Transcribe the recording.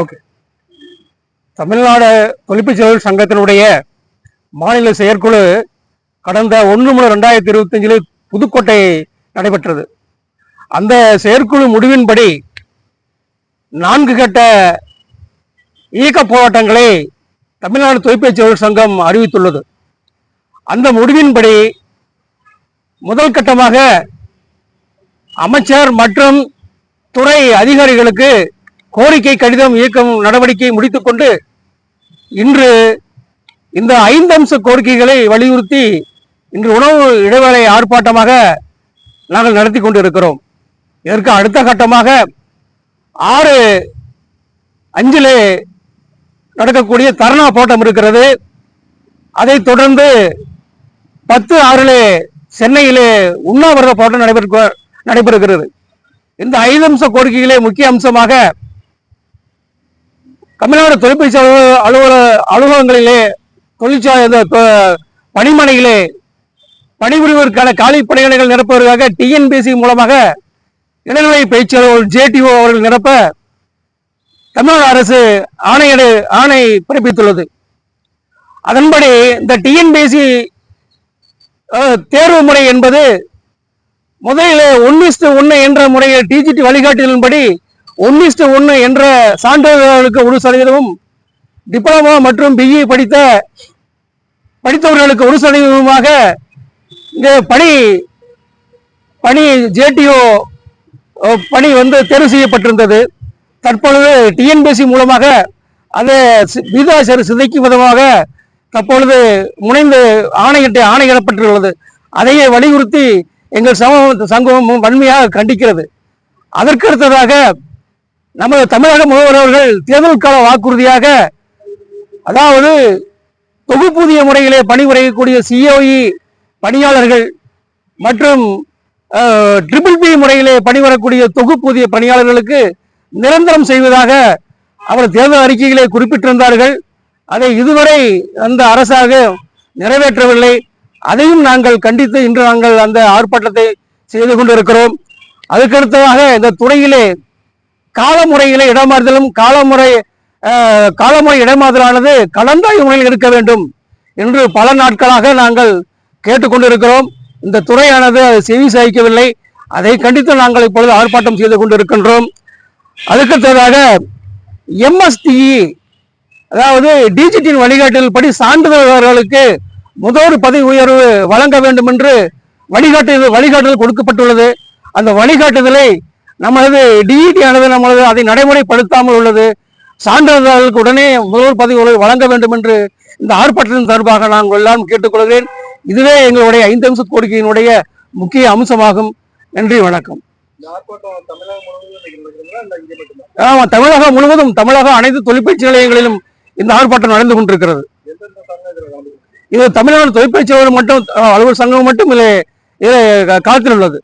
Okay. Tamil Nadu தொழிற்பயிற்சியாளர் சங்கத்தினுடைய மாநில செயற்குழு கடந்த ஒன்று மூணு ரெண்டாயிரத்தி இருபத்தஞ்சில் புதுக்கோட்டை நடைபெற்றது. அந்த செயற்குழு முடிவின்படி நான்கு கட்ட இயக்க போராட்டங்களை தமிழ்நாடு தொழிற்பயிற்சியாளர் சங்கம் அறிவித்துள்ளது. அந்த முடிவின்படி முதல் கட்டமாக அமைச்சர் மற்றும் துறை அதிகாரிகளுக்கு கோரிக்கை கடிதம் இயக்கம் நடவடிக்கை முடித்துக்கொண்டு இன்று இந்த ஐந்து அம்ச கோரிக்கைகளை வலியுறுத்தி இன்று உணவு இடைவேளை ஆர்ப்பாட்டமாக நாங்கள் நடத்தி கொண்டிருக்கிறோம். இதற்கு அடுத்த கட்டமாக ஆறு அஞ்சிலே நடக்கக்கூடிய தர்ணா போட்டம் இருக்கிறது. அதைத் தொடர்ந்து பத்து ஆறிலே சென்னையிலே உண்ணாவிரத போட்டம் நடைபெற நடைபெறுகிறது. இந்த ஐந்து அம்ச கோரிக்கைகளே முக்கிய அம்சமாக தமிழ்நாடு தொழிற்பயிற்சி அலுவலக அலுவல அலுவலகங்களிலே தொழிற்சாலை இந்த பணிபுரிவதற்கான காலி பணியிடங்கள் நிரப்புவதற்காக டிஎன்பிசி மூலமாக இடைநிலை பயிற்சியாளர் ஜேடிஓ அவர்கள் நிரப்ப தமிழ்நாடு அரசு ஆணையிட ஆணை பிறப்பித்துள்ளது. அதன்படி இந்த டிஎன்பிசி தேர்வு முறை என்பது முதலில் ஒன்னிஸ்டு ஒன்று என்ற முறையில் டிஜிடி வழிகாட்டுதலின்படி ஒன்னிஸ்டு ஒன்று என்ற சான்றிதழ்களுக்கு ஒரு சதவீதமும் டிப்ளமோ மற்றும் பிஇ படித்த படித்தவர்களுக்கு ஒரு சதவீதமாக இந்த பணி பணி ஜேடிஓ பணி வந்து தேர்வு செய்யப்பட்டிருந்தது. தற்பொழுது டிஎன்பிஎஸ்சி மூலமாக அதை சி- சிதைக்கும் விதமாக தற்பொழுது முனைந்து ஆணையிட்டு ஆணையிடப்பட்டுள்ளது. அதையே வலியுறுத்தி எங்கள் சமூக சங்கமும் வன்மையாக கண்டிக்கிறது. அதற்கு அடுத்ததாக நமது தமிழக முதல்வர் அவர்கள் தேர்தல் கால வாக்குறுதியாக அதாவது தொகுப்பூதிய முறையிலே பணிபுரியக்கூடிய சிஓஇ பணியாளர்கள் மற்றும் ட்ரிபிள் பி முறையிலே பணிபுரக்கூடிய தொகுப்பூதிய பணியாளர்களுக்கு நிரந்தரம் செய்வதாக அவர் தேர்தல் அறிக்கையிலே குறிப்பிட்டிருந்தார்கள். அதை இதுவரை அந்த அரசாக நிறைவேற்றவில்லை. அதையும் நாங்கள் கண்டித்து இன்று நாங்கள் அந்த ஆர்ப்பாட்டத்தை செய்து கொண்டிருக்கிறோம். அதுக்கடுத்ததாக இந்த துறையிலே காலமுறையிலே இடமாறுதலும் காலமுறை காலமுறை இடமாறுதலானது கலந்தாய்வு முறையில் இருக்க வேண்டும் என்று பல நாட்களாக நாங்கள் கேட்டுக்கொண்டிருக்கிறோம். இந்த துறையானது அதை செவி சாய்க்கவில்லை. அதை கண்டித்து நாங்கள் இப்பொழுது ஆர்ப்பாட்டம் செய்து கொண்டிருக்கின்றோம். அதுக்கடுத்ததாக எம்எஸ்டிஇ அதாவது டிஜிட்டின் வழிகாட்டில் படி சான்றிதழ்களுக்கு முதல் பதவி உயர்வு வழங்க வேண்டும் என்று வழிகாட்டு வழிகாட்டுதல் கொடுக்கப்பட்டுள்ளது. அந்த வழிகாட்டுதலை நமது டிஇடி ஆனது நமது அதை நடைமுறைப்படுத்தாமல் உள்ளது. சான்றிதழ்களுக்கு உடனே முதல் பதவி வழங்க வேண்டும் என்று இந்த ஆர்ப்பாட்டத்தின் சார்பாக நாங்கள் எல்லாம் கேட்டுக்கொள்கிறேன். இதுவே எங்களுடைய ஐந்து அம்ச கோரிக்கையினுடைய முக்கிய அம்சமாகும். நன்றி வணக்கம். ஆமா தமிழகம் முழுவதும் தமிழக அனைத்து தொழிற்பயிற்சி நிலையங்களிலும் இந்த ஆர்ப்பாட்டம் நடந்து கொண்டிருக்கிறது. இது தமிழ்நாடு தொழிற்பயிற்சி அலுவலர் மட்டும் அலுவலர் சங்கம் மட்டும் இதில் காலத்தில் உள்ளது.